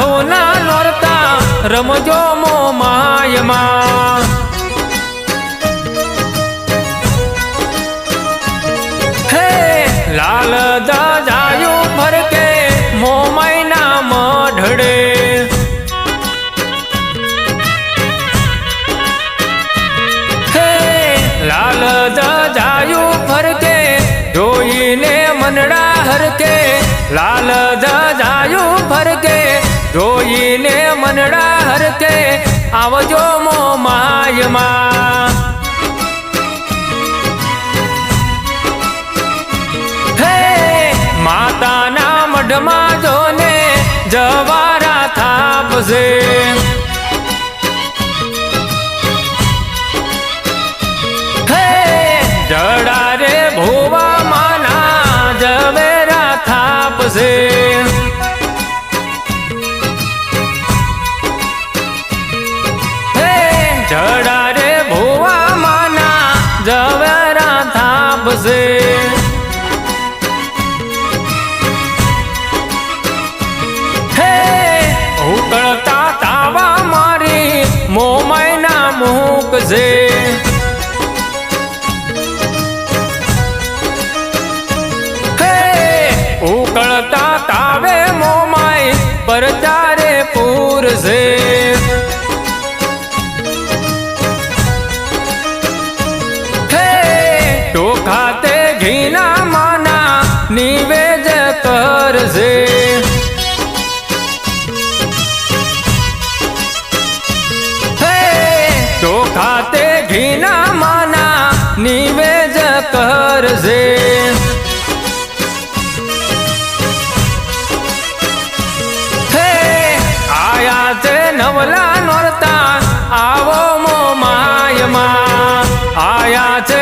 હાથોના લોરતા રમજો મો માયમાં. હે, લાલ દાજાયું ફરકે મૈના મઢડે. હે, લાલ દાજાયું ફરકે, જોઈને મનડા હરકે, લાલ ફરકે જોઈને મનડા હરતે આવજો મો માયમાં. હે, માતાના મઢમાં જોને જવારા થાપશે. હે, જડા રે ભુવા માના જવેરા થાપશે. જવેરા થાપશે હે ખાતે ઘીના માના નિવેદ કરજે. તો ખાતે ઘીના માના નિવેદ કરજે. આયા છે નવલા નોરતા, આવો મો માયમાં. આયા છે